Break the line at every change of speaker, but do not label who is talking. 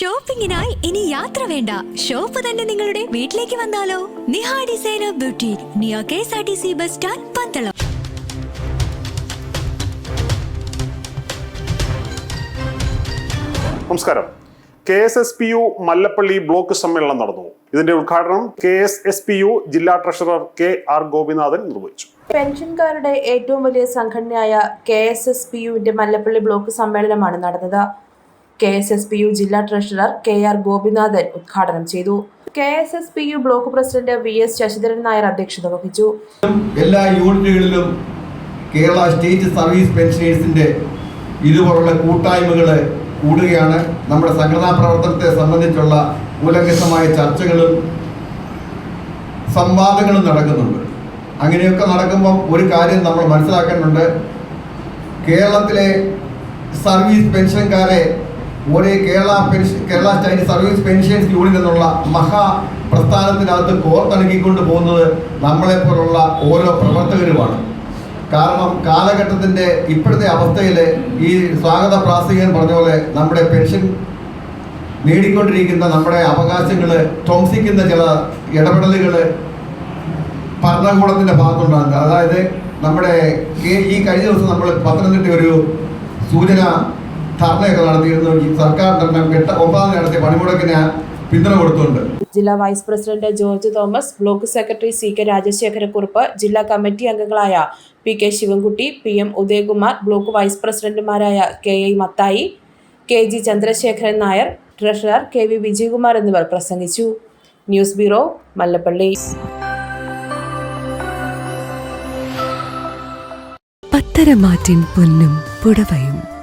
ഷോപ്പിംഗിനായി ഇനി യാത്ര വേണ്ട. ഷോപ്പ് തന്നെ നിങ്ങളുടെ വീട്ടിലേക്ക് വന്നാലോ? Niha designer beauty near K S R T C bus stand Pandalam.
നമസ്കാരം. K S S P U Mallappally block സമ്മേളനം നടന്നു. ഇതിന്റെ ഉദ്ഘാടനം K S S P U ജില്ലാ ട്രഷറർ കെ ആർ ഗോപിനാഥൻ നിർവഹിച്ചു.
പെൻഷൻകാരുടെ ഏറ്റവും വലിയ സംഘടനയായ കെ എസ് എസ് പി യുവിന്റെ മല്ലപ്പള്ളി ബ്ലോക്ക് സമ്മേളനമാണ് നടന്നത്. K S S P U ജില്ലാ ട്രഷറർ കെ ആർ ഗോപിനാഥൻ ഉദ്ഘാടനം ചെയ്തു. K S S P U block president V S Sasidharan Nair അധ്യക്ഷത വഹിച്ചു.
എല്ലാ യൂണിറ്റുകളിലും കേരള സ്റ്റേറ്റ് സർവീസ് പെൻഷനേഴ്സിന്റെ ഇതുപോലുള്ള കൂട്ടായ്മകൾ കൂടുകയാണ്. നമ്മുടെ സംഘടനാ പ്രവർത്തനത്തെ സംബന്ധിച്ചുള്ള കൂലങ്കസമായ ചർച്ചകളും സംവാദങ്ങളും നടക്കുന്നുണ്ട്. അങ്ങനെയൊക്കെ നടക്കുമ്പം ഒരു കാര്യം നമ്മൾ മനസ്സിലാക്കേണ്ടതുണ്ട്. കേരളത്തിലെ സർവീസ് പെൻഷൻകാരെ ഒരേ Kerala pension Kerala state service pensions union എന്നുള്ള മഹാ പ്രസ്ഥാനത്തിനകത്ത് കോർത്തിണക്കിക്കൊണ്ട് പോകുന്നത് നമ്മളെപ്പോലുള്ള ഓരോ പ്രവർത്തകരുമാണ്. കാരണം കാലഘട്ടത്തിന്റെ ഇപ്പോഴത്തെ അവസ്ഥയിൽ ഈ സ്വാഗത പ്രാസംഗികൻ പറഞ്ഞ പോലെ നമ്മുടെ പെൻഷൻ നേടിക്കൊണ്ടിരിക്കുന്ന നമ്മുടെ അവകാശങ്ങൾ ധ്വംസിക്കുന്ന ചില ഇടപെടലുകൾ ഭരണകൂടത്തിന്റെ ഭാഗത്തുണ്ടാകുന്നത് അതായത് നമ്മുടെ ഈ കഴിഞ്ഞ ദിവസം നമ്മൾ പത്തനംതിട്ട ഒരു സൂചന ധർണയൊക്കെ നടത്തിയിരുന്നു. ഈ എട്ട് ഒമ്പതാം നടത്തിയ പണിമുടക്കിന് പിന്തുണ കൊടുത്തുണ്ട്.
ജില്ലാ vice president George Thomas block secretary C K Rajasekharakurup ജില്ലാ കമ്മിറ്റി അംഗങ്ങളായ P K Sivankutty P M Udayakumar block vice പ്രസിഡന്റുമാരായ K I Mathai K G Chandrasekharan Nair treasurer K V Vijayakumar എന്നിവർ പ്രസംഗിച്ചു. News bureau Mallappally.
പത്തരമാറ്റിൻ പൊന്നും പുടവയും.